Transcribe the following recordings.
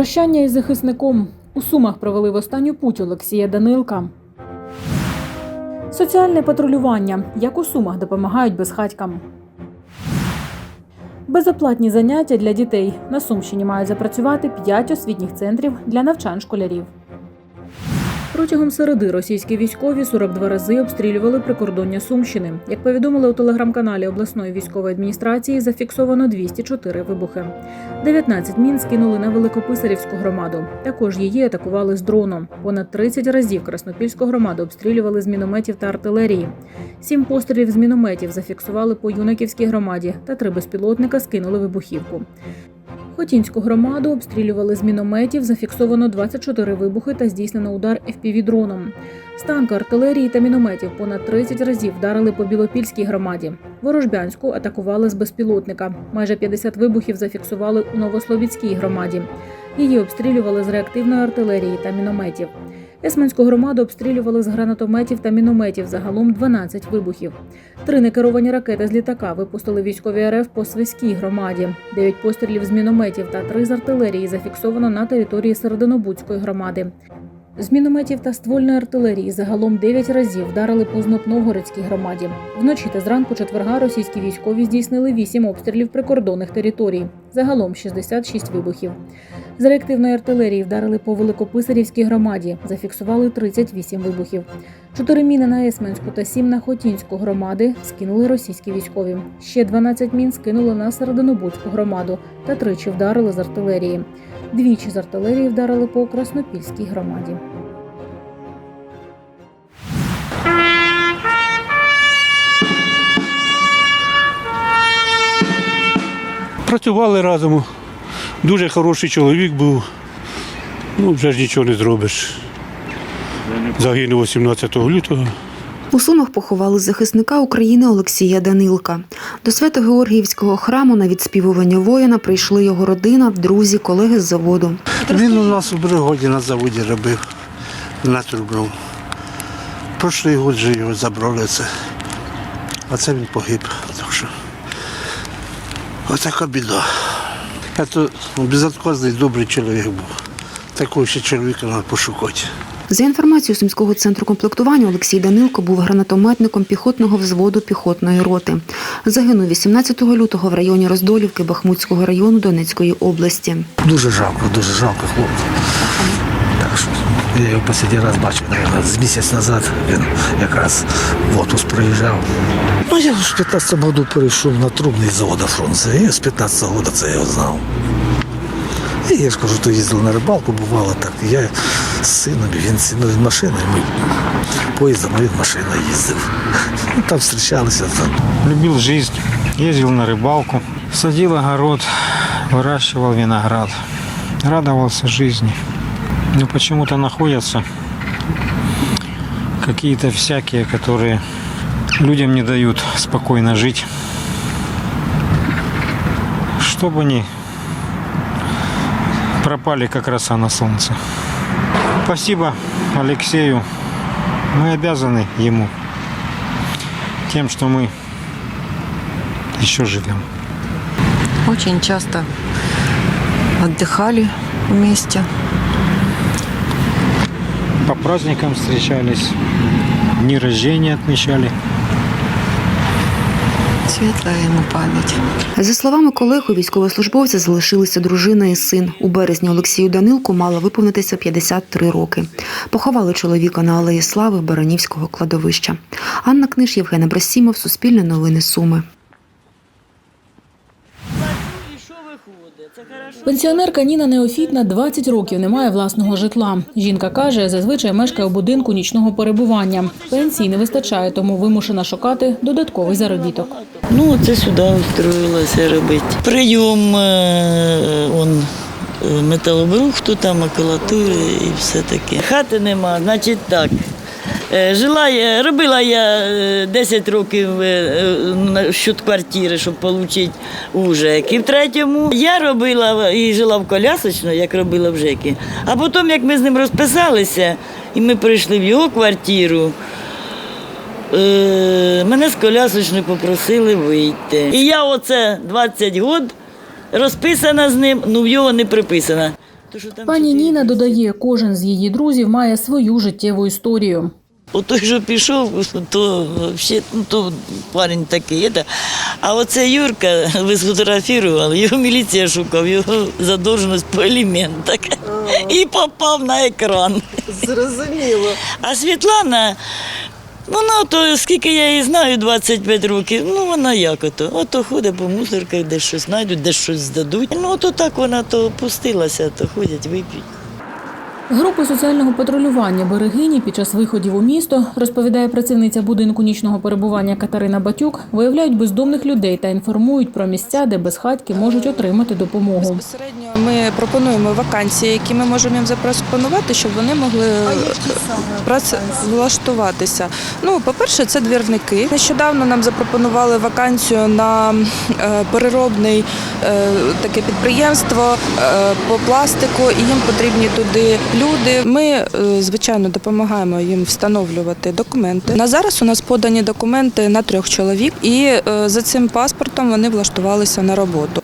Прощання із захисником. У Сумах провели в останню путь Олексія Данилка. Соціальне патрулювання. Як у Сумах допомагають безхатькам. Безоплатні заняття для дітей. На Сумщині мають запрацювати 5 освітніх центрів для навчань школярів. Протягом середи російські військові 42 рази обстрілювали прикордоння Сумщини. Як повідомили у телеграм-каналі обласної військової адміністрації, зафіксовано 204 вибухи. 19 мін скинули на Великописарівську громаду. Також її атакували з дрону. Понад 30 разів Краснопільську громаду обстрілювали з мінометів та артилерії. Сім пострілів з мінометів зафіксували по Юнаківській громаді, та три безпілотника скинули вибухівку. Хотінську громаду обстрілювали з мінометів, зафіксовано 24 вибухи та здійснено удар FPV-дроном. З артилерії та мінометів понад 30 разів вдарили по Білопільській громаді. Ворожбянську атакували з безпілотника. Майже 50 вибухів зафіксували у Новослобідській громаді. Її обстрілювали з реактивної артилерії та мінометів. Есменську громаду обстрілювали з гранатометів та мінометів, загалом 12 вибухів. Три некеровані ракети з літака випустили військові РФ по Свиській громаді. Дев'ять пострілів з мінометів та три з артилерії зафіксовано на території Серединобудської громади. З мінометів та ствольної артилерії загалом 9 разів вдарили по Знопновгородській громаді. Вночі та зранку четверга російські військові здійснили 8 обстрілів прикордонних територій. Загалом 66 вибухів. З реактивної артилерії вдарили по Великописарівській громаді, зафіксували 38 вибухів. Чотири міни на Есменську та сім на Хотінську громади скинули російські військові. Ще 12 мін скинули на Серединобудську громаду та тричі вдарили з артилерії. Двічі з артилерії вдарили по Краснопільській громаді. Працювали разом. Дуже хороший чоловік був. Ну, вже ж нічого не зробиш. Загинув 18 лютого. У Сумах поховали захисника України Олексія Данилка. До Свято-Георгіївського храму на відспівування воїна прийшли його родина, друзі, колеги з заводу. Він у нас у бригоді на заводі робив на трубну. Прошлий год же його забрали це. А це він погиб. Так що. Отака біда. Це безотказний добрий чоловік був. Такого ще чоловіка треба пошукати. За інформацією Сумського центру комплектування, Олексій Данилко був гранатометником піхотного взводу піхотної роти. Загинув 18 лютого в районі Роздолівки Бахмутського району Донецької області. Дуже жалко, дуже жалко хлопця. Так що я його останній раз бачив, наверное, з місяць назад він якраз в отпуск приїжджав. Ну, я в 15 году перейшов на трубний завод фронт. І з 15 года це я його знав. І я ж кажу, то їздив на рибалку, бувало так. Я з сином, він з сином від машини, ми поїздом, він машиною їздив. Ну, Там зустрічалися. Там. Любил жизнь, ездил на рыбалку, садил огород, выращивал виноград, радовался жизни. Но почему-то находятся какие-то всякие, которые людям не дают спокойно жить. Чтобы они пропали как роса на солнце. Спасибо Алексею. Мы обязаны ему тем, что мы еще живем. Очень часто отдыхали вместе. По праздникам встречались, дни рождения отмечали. Светлая ему память. За словами колег, у військовослужбовця залишилися дружина і син. У березні Олексію Данилку мало виповнитися 53 роки. Поховали чоловіка на алеї Слави Баранівського кладовища. Анна Книж, Євген Абрасімов, Суспільне новини Суми. Пенсіонерка Ніна Неофітна 20 років не має власного житла. Жінка каже, зазвичай мешкає у будинку нічного перебування. Пенсії не вистачає, тому вимушена шукати додатковий заробіток. Ну, це сюди устроїлася робити. Прийом е, он, е, металобрухту, там макулатури і все таке. Хати нема, значить так. Е, Жила я, робила я е, 10 років е, е, щодо квартири, щоб отримати у ЖЕК. І в третьому я робила і жила в колясочно, як робила в ЖЕКі. А потім, як ми з ним розписалися, і ми прийшли в його квартиру, Е, мене з колясочної попросили вийти. І я оце 20 років розписана з ним, ну в його не приписана. Пані Ніна додає, кожен з її друзів має свою життєву історію. От той, що пішов, то взагалі, ну, то парень такий. Это. А оце Юрка, ви сфотографували, його міліція шукав, його задовженість по елементах. І попав на екран. Зрозуміло. А Світлана, вона то, скільки я її знаю, 25 років, ну вона як ото. Ото ходить по мусорках, десь щось знайдуть, десь щось здадуть. Ну, ото так вона то опустилася, то ходять, вип'ють. Групи соціального патрулювання берегині під час виходів у місто, розповідає працівниця будинку нічного перебування Катерина Батюк, виявляють бездомних людей та інформують про місця, де безхатьки можуть отримати допомогу. Безпосередньо ми пропонуємо вакансії, які ми можемо їм запропонувати, щоб вони могли працевлаштуватися. Ну, по-перше, це двірники. Нещодавно нам запропонували вакансію на е, переробний е, таке підприємство е, по пластику, і їм потрібні туди люди. Ми, звичайно, допомагаємо їм встановлювати документи. На зараз у нас подані документи на трьох чоловік, і за цим паспортом вони влаштувалися на роботу.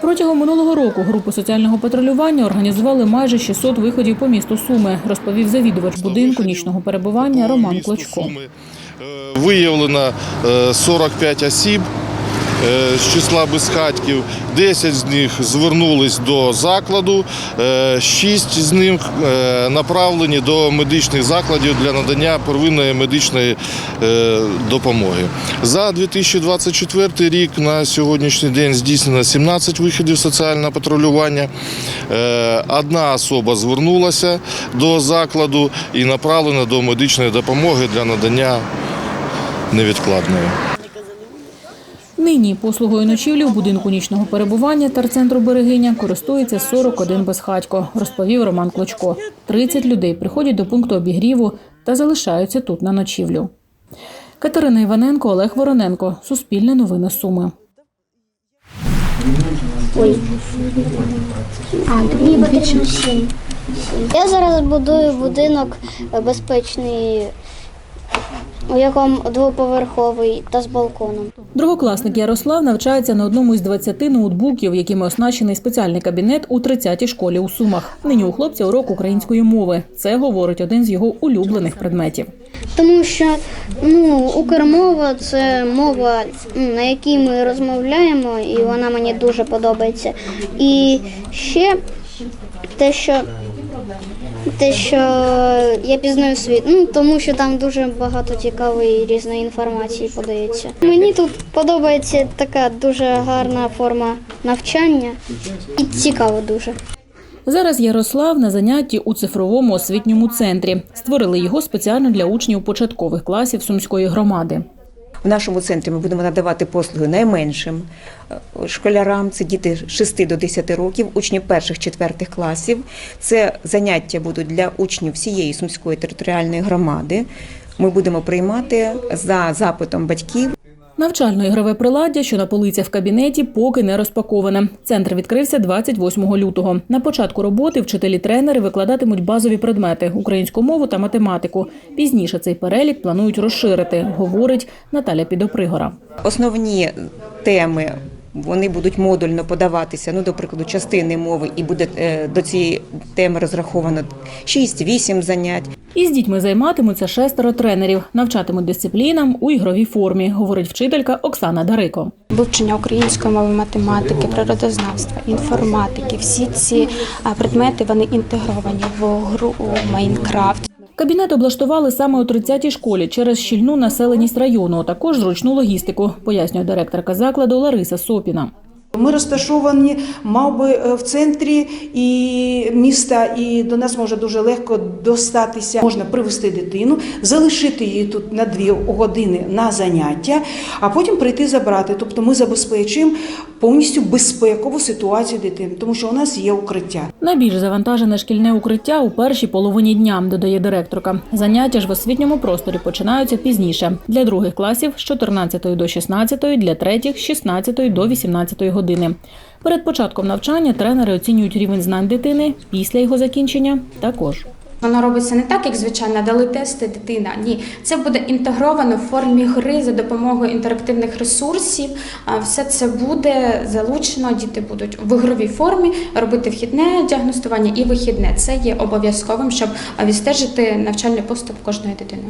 Протягом минулого року групи соціального патрулювання організували майже 600 виходів по місту Суми, розповів завідувач будинку нічного перебування Роман Клочко. Е, Виявлено е, 45 осіб е, з числа безхатьків. 10 з них звернулись до закладу, 6 з них е, направлені до медичних закладів для надання первинної медичної е, допомоги. За 2024 рік на сьогоднішній день здійснено 17 виходів соціального патрулювання. Е, Одна особа звернулася до закладу і направлена до медичної допомоги для надання невідкладної. Нині послугою ночівлі у будинку нічного перебування терцентру Берегиня користується 41 безхатько, розповів Роман Клочко. 30 людей приходять до пункту обігріву та залишаються тут на ночівлю. Катерина Іваненко, Олег Вороненко. Суспільне новини Суми. Я зараз будую будинок е, безпечний, у якому двоповерховий та з балконом. Другокласник Ярослав навчається на одному із 20 ноутбуків, якими оснащений спеціальний кабінет у 30-й школі у Сумах. Нині у хлопця урок української мови. Це говорить один з його улюблених предметів. Тому що ну, укрмова це мова, на якій ми розмовляємо, і вона мені дуже подобається. І ще те, що те, що я пізнаю світ, ну тому що там дуже багато цікавої різної інформації подається. Мені тут подобається така дуже гарна форма навчання і цікаво дуже. Зараз Ярослав на занятті у цифровому освітньому центрі. Створили його спеціально для учнів початкових класів сумської громади. В нашому центрі ми будемо надавати послуги найменшим е, школярам. Це діти з 6 до 10 років, учні перших четвертих класів. Це заняття будуть для учнів всієї сумської територіальної громади. Ми будемо приймати за запитом батьків. Навчально-ігрове приладдя, що на полицях в кабінеті, поки не розпаковане. Центр відкрився 28 лютого. На початку роботи вчителі-тренери викладатимуть базові предмети українську мову та математику. Пізніше цей перелік планують розширити, говорить Наталя Підопригора. Основні теми. Вони будуть модульно подаватися, ну, до прикладу, частини мови, і буде е, до цієї теми розраховано 6-8 занять. Із дітьми займатимуться шестеро тренерів, навчатимуть дисциплінам у ігровій формі, говорить вчителька Оксана Дарико. вивчення української мови, математики, природознавства, інформатики. Всі ці предмети вони інтегровані в гру Майнкрафт. Кабінет облаштували саме у 30-й школі через щільну населеність району, а також зручну логістику, пояснює директорка закладу Лариса Сопіна. Ми розташовані, мав би е, в центрі і міста, і до нас може дуже легко достатися. Можна привезти дитину, залишити її тут на дві години на заняття, а потім прийти забрати. Тобто ми забезпечуємо повністю безпекову ситуацію дитини, тому що у нас є укриття. Найбільш завантажене шкільне укриття у першій половині дня, додає директорка. Заняття ж в освітньому просторі починаються пізніше. Для других класів з 14 до 16, для третіх з 16 до 18 години. Перед початком навчання тренери оцінюють рівень знань дитини, після його закінчення також. Воно робиться не так, як звичайно, дали тести дитина. Ні, це буде інтегровано в формі гри за допомогою інтерактивних ресурсів. Все це буде залучено. Діти будуть в ігровій формі робити вхідне діагностування і вихідне. Це є обов'язковим, щоб відстежити навчальний поступ кожної дитини.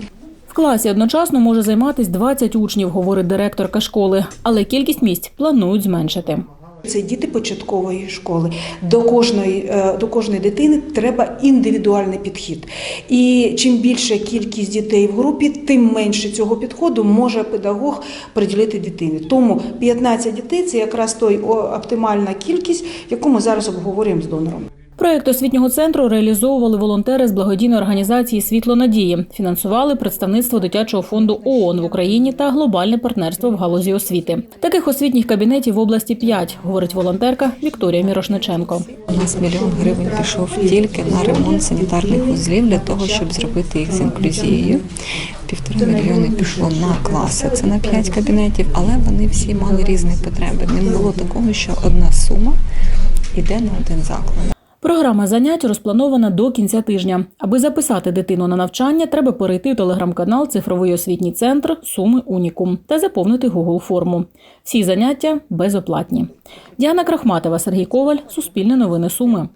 Класі одночасно може займатися 20 учнів, говорить директорка школи, але кількість місць планують зменшити. Це діти початкової школи. До кожної, е, до кожної дитини треба індивідуальний підхід. І чим більша кількість дітей в групі, тим менше цього підходу може педагог приділити дитині. Тому 15 дітей це якраз той оптимальна кількість, яку ми зараз обговорюємо з донором. Проект освітнього центру реалізовували волонтери з благодійної організації Світло надії, фінансували представництво дитячого фонду ООН в Україні та глобальне партнерство в галузі освіти. Таких освітніх кабінетів в області 5, говорить волонтерка Вікторія Мірошниченко. У нас мільйон гривень пішов тільки на ремонт санітарних вузлів для того, щоб зробити їх з інклюзією. Півтора мільйони пішло на класи. Це на п'ять кабінетів, але вони всі мали різні потреби. Не було такого, що одна сума йде на один заклад. Програма занять розпланована до кінця тижня. Аби записати дитину на навчання, треба перейти в телеграм-канал Цифровий освітній центр Суми Унікум та заповнити Google форму. Всі заняття безоплатні. Діана Крахматова, Сергій Коваль, Суспільне новини Суми.